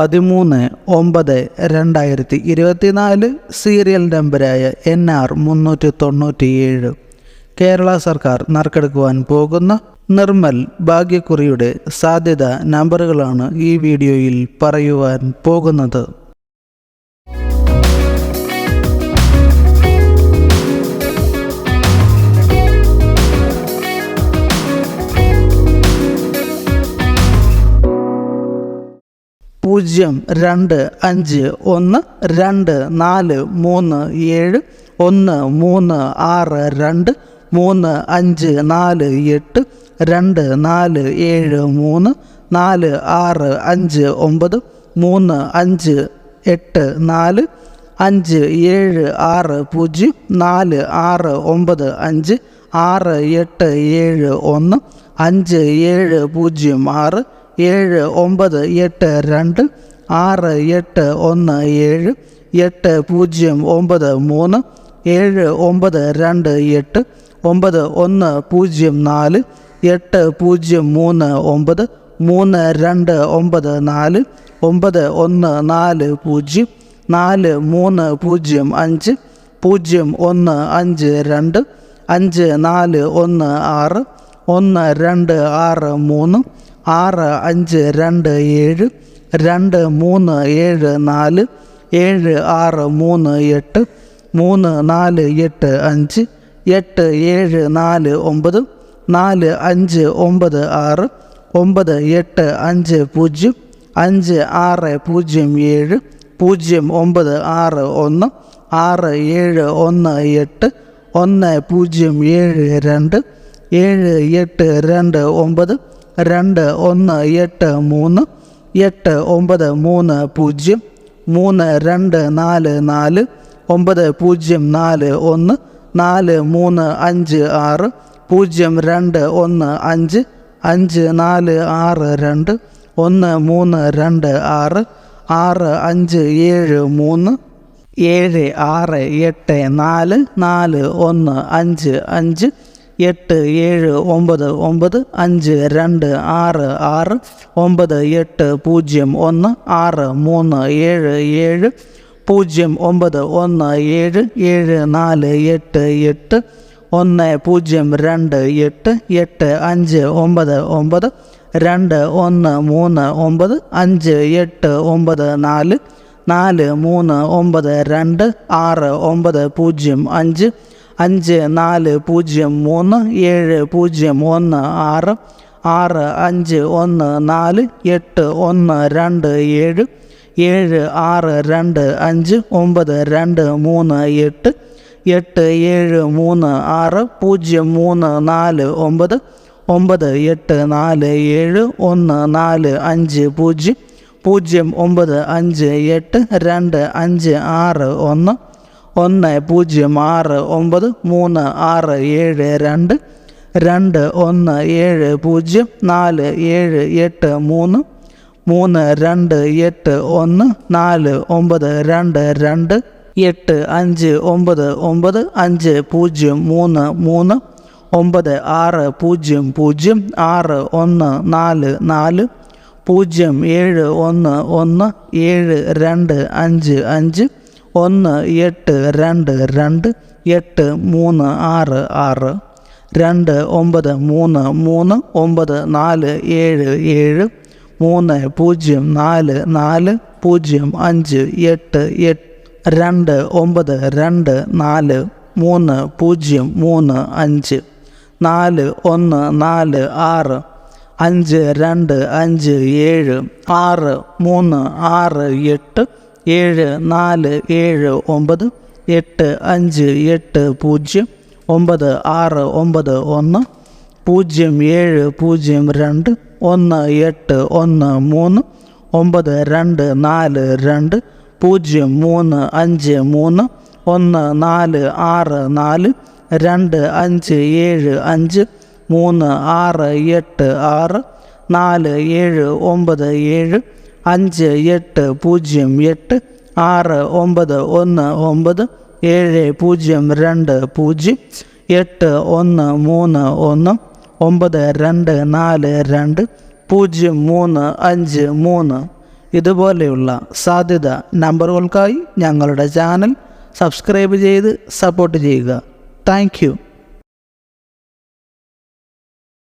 പതിമൂന്ന് ഒമ്പത് രണ്ടായിരത്തി ഇരുപത്തിനാല് സീരിയൽ നമ്പരായ എൻ ആർ മുന്നൂറ്റി തൊണ്ണൂറ്റിയേഴ്. കേരള സർക്കാർ നറുക്കെടുക്കുവാൻ പോകുന്ന നിർമ്മൽ ഭാഗ്യക്കുറിയുടെ സാധ്യത നമ്പറുകളാണ് ഈ വീഡിയോയിൽ പറയുവാൻ പോകുന്നത്. പൂജ്യം രണ്ട് അഞ്ച് ഒന്ന് രണ്ട് നാല് മൂന്ന് ഏഴ് ഒന്ന് മൂന്ന് ആറ് രണ്ട് മൂന്ന് അഞ്ച് നാല് എട്ട് രണ്ട് നാല് ഏഴ് മൂന്ന് നാല് ആറ് അഞ്ച് ഒമ്പത് മൂന്ന് അഞ്ച് എട്ട് നാല് അഞ്ച് ഏഴ് ആറ് പൂജ്യം നാല് ആറ് ഒമ്പത് അഞ്ച് ആറ് എട്ട് ഏഴ് ഒന്ന് അഞ്ച് ഏഴ് പൂജ്യം ആറ് ഏഴ് ഒമ്പത് എട്ട് രണ്ട് ആറ് എട്ട് ഒന്ന് ഏഴ് എട്ട് പൂജ്യം ഒമ്പത് മൂന്ന് ഏഴ് ഒമ്പത് രണ്ട് എട്ട് ഒമ്പത് ഒന്ന് പൂജ്യം നാല് എട്ട് പൂജ്യം മൂന്ന് ഒമ്പത് മൂന്ന് രണ്ട് ഒമ്പത് നാല് ഒമ്പത് ഒന്ന് നാല് പൂജ്യം നാല് മൂന്ന് പൂജ്യം അഞ്ച് പൂജ്യം ഒന്ന് അഞ്ച് രണ്ട് അഞ്ച് നാല് ഒന്ന് ആറ് ഒന്ന് രണ്ട് ആറ് മൂന്ന് ആറ് അഞ്ച് രണ്ട് ഏഴ് രണ്ട് മൂന്ന് ഏഴ് നാല് ഏഴ് ആറ് മൂന്ന് എട്ട് മൂന്ന് നാല് എട്ട് അഞ്ച് എട്ട് ഏഴ് നാല് ഒമ്പത് നാല് അഞ്ച് ഒമ്പത് ആറ് ഒമ്പത് എട്ട് അഞ്ച് പൂജ്യം അഞ്ച് ആറ് പൂജ്യം ഏഴ് പൂജ്യം ഒമ്പത് ആറ് ഒന്ന് ആറ് ഏഴ് ഒന്ന് എട്ട് ഒന്ന് പൂജ്യം ഏഴ് രണ്ട് ഏഴ് എട്ട് രണ്ട് ഒമ്പത് രണ്ട് ഒന്ന് എട്ട് മൂന്ന് എട്ട് ഒമ്പത് മൂന്ന് പൂജ്യം മൂന്ന് രണ്ട് നാല് നാല് ഒമ്പത് പൂജ്യം നാല് ഒന്ന് നാല് മൂന്ന് അഞ്ച് ആറ് പൂജ്യം രണ്ട് ഒന്ന് അഞ്ച് അഞ്ച് നാല് ആറ് രണ്ട് ഒന്ന് മൂന്ന് രണ്ട് ആറ് ആറ് അഞ്ച് ഏഴ് മൂന്ന് ഏഴ് ആറ് എട്ട് നാല് നാല് ഒന്ന് അഞ്ച് അഞ്ച് എട്ട് ഏഴ് ഒമ്പത് ഒമ്പത് അഞ്ച് രണ്ട് ആറ് ആറ് ഒമ്പത് എട്ട് പൂജ്യം ഒന്ന് ആറ് മൂന്ന് ഏഴ് ഏഴ് പൂജ്യം ഒമ്പത് ഒന്ന് ഏഴ് ഏഴ് നാല് എട്ട് എട്ട് ഒന്ന് പൂജ്യം രണ്ട് എട്ട് എട്ട് അഞ്ച് ഒമ്പത് ഒമ്പത് രണ്ട് ഒന്ന് മൂന്ന് ഒമ്പത് അഞ്ച് എട്ട് ഒമ്പത് നാല് നാല് മൂന്ന് ഒമ്പത് രണ്ട് ആറ് ഒമ്പത് പൂജ്യം അഞ്ച് അഞ്ച് നാല് പൂജ്യം മൂന്ന് ഏഴ് പൂജ്യം ഒന്ന് ആറ് ആറ് അഞ്ച് ഒന്ന് നാല് എട്ട് ഒന്ന് രണ്ട് ഏഴ് ഏഴ് ആറ് രണ്ട് അഞ്ച് ഒമ്പത് രണ്ട് മൂന്ന് എട്ട് എട്ട് ഏഴ് മൂന്ന് ആറ് പൂജ്യം മൂന്ന് നാല് ഒമ്പത് ഒമ്പത് എട്ട് നാല് ഏഴ് ഒന്ന് നാല് അഞ്ച് പൂജ്യം പൂജ്യം ഒമ്പത് അഞ്ച് എട്ട് രണ്ട് അഞ്ച് ആറ് ഒന്ന് ഒന്ന് പൂജ്യം ആറ് ഒമ്പത് മൂന്ന് ആറ് ഏഴ് രണ്ട് രണ്ട് ഒന്ന് ഏഴ് പൂജ്യം നാല് ഏഴ് എട്ട് മൂന്ന് മൂന്ന് രണ്ട് എട്ട് ഒന്ന് നാല് ഒമ്പത് രണ്ട് രണ്ട് എട്ട് അഞ്ച് ഒമ്പത് ഒമ്പത് അഞ്ച് പൂജ്യം മൂന്ന് മൂന്ന് ഒമ്പത് ആറ് പൂജ്യം പൂജ്യം ആറ് ഒന്ന് നാല് നാല് പൂജ്യം ഏഴ് ഒന്ന് ഒന്ന് ഏഴ് രണ്ട് അഞ്ച് അഞ്ച് ഒന്ന് എട്ട് രണ്ട് രണ്ട് എട്ട് മൂന്ന് ആറ് ആറ് രണ്ട് ഒമ്പത് മൂന്ന് മൂന്ന് ഒമ്പത് നാല് ഏഴ് ഏഴ് മൂന്ന് പൂജ്യം നാല് നാല് പൂജ്യം അഞ്ച് എട്ട് എട്ട് രണ്ട് ഒമ്പത് രണ്ട് നാല് മൂന്ന് പൂജ്യം മൂന്ന് അഞ്ച് നാല് ഒന്ന് നാല് ആറ് അഞ്ച് രണ്ട് അഞ്ച് ഏഴ് ആറ് മൂന്ന് ആറ് എട്ട് ഏഴ് നാല് ഏഴ് ഒമ്പത് എട്ട് അഞ്ച് എട്ട് പൂജ്യം ഒമ്പത് ആറ് ഒമ്പത് ഒന്ന് പൂജ്യം ഏഴ് പൂജ്യം രണ്ട് ഒന്ന് എട്ട് ഒന്ന് മൂന്ന് ഒമ്പത് രണ്ട് നാല് രണ്ട് പൂജ്യം മൂന്ന് അഞ്ച് മൂന്ന് ഒന്ന് നാല് ആറ് നാല് രണ്ട് അഞ്ച് ഏഴ് അഞ്ച് മൂന്ന് ആറ് എട്ട് ആറ് നാല് ഏഴ് ഒമ്പത് ഏഴ് അഞ്ച് എട്ട് പൂജ്യം എട്ട് ആറ് ഒമ്പത് ഒന്ന് ഒമ്പത് ഏഴ് പൂജ്യം രണ്ട് പൂജ്യം എട്ട് ഒന്ന് മൂന്ന് ഒന്ന് ഒമ്പത് രണ്ട് നാല് രണ്ട് പൂജ്യം മൂന്ന് അഞ്ച് മൂന്ന്. ഇതുപോലെയുള്ള സാധ്യത നമ്പറുകൾക്കായി ഞങ്ങളുടെ ചാനൽ സബ്സ്ക്രൈബ് ചെയ്ത് സപ്പോർട്ട് ചെയ്യുക. താങ്ക്